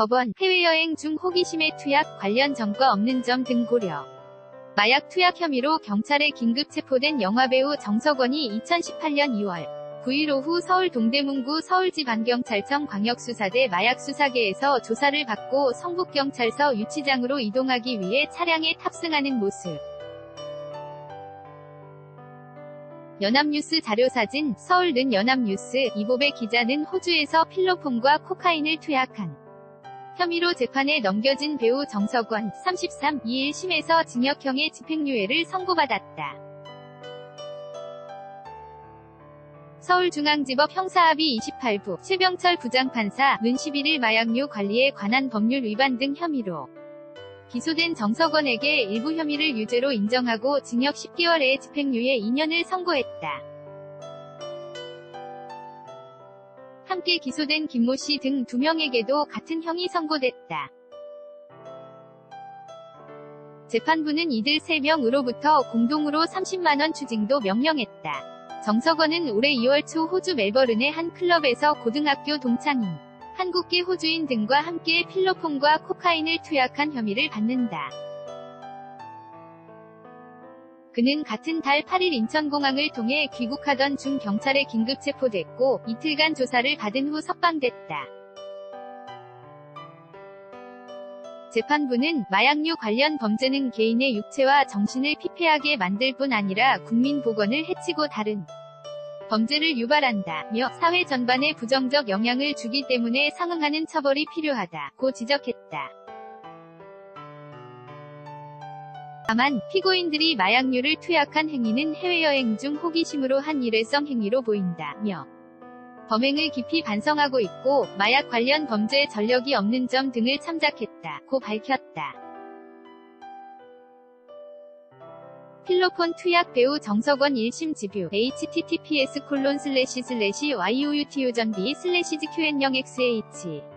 법원, 해외여행 중 호기심에 투약 관련 전과 없는 점 등 고려. 마약 투약 혐의로 경찰에 긴급 체포된 영화배우 정석원이 2018년 2월 9일 오후 서울 동대문구 서울지방경찰청 광역수사대 마약수사계에서 조사를 받고 성북경찰서 유치장으로 이동하기 위해 차량에 탑승하는 모습. 연합뉴스 자료사진, 서울는 연합뉴스, 이보배 기자는 호주에서 필로폰과 코카인을 투약한 혐의로 재판에 넘겨진 배우 정석원, 33, 2일 심에서 징역형의 집행유예를 선고받았다. 서울중앙지법 형사합의 28부, 최병철 부장판사 는 11일 마약류 관리에 관한 법률 위반 등 혐의로 기소된 정석원에게 일부 혐의를 유죄로 인정하고 징역 10개월의 집행유예 2년을 선고했다. 함께 기소된 김모 씨등두 명에게도 같은 형이 선고됐다. 재판부는 이들 3명으로부터 공동으로 30만원 추징도 명령했다. 정석원은 올해 2월 초 호주 멜버른의 한 클럽에서 고등학교 동창인 한국계 호주인 등과 함께 필로폰과 코카인을 투약한 혐의를 받는다. 그는 같은 달 8일 인천공항을 통해 귀국하던 중 경찰에 긴급 체포됐고 이틀간 조사를 받은 후 석방됐다. 재판부는 마약류 관련 범죄는 개인의 육체와 정신을 피폐하게 만들 뿐 아니라 국민 보건을 해치고 다른 범죄를 유발한다며 사회 전반에 부정적 영향을 주기 때문에 상응하는 처벌이 필요하다고 지적했다. 다만 피고인들이 마약류를 투약한 행위는 해외여행 중 호기심으로 한 일회성 행위로 보인다며 범행을 깊이 반성하고 있고 마약 관련 범죄에 전력이 없는 점 등을 참작했다고 밝혔다. 필로폰 투약 배우 정석원 1심 지뷰 https 콜론 슬래시 슬래시 yuutu전비 슬래시 gqn0xh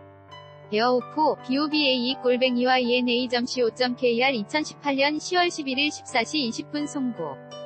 에어오포 boba 골뱅이와 ena.co.kr 2018년 10월 11일 14시 20분 송고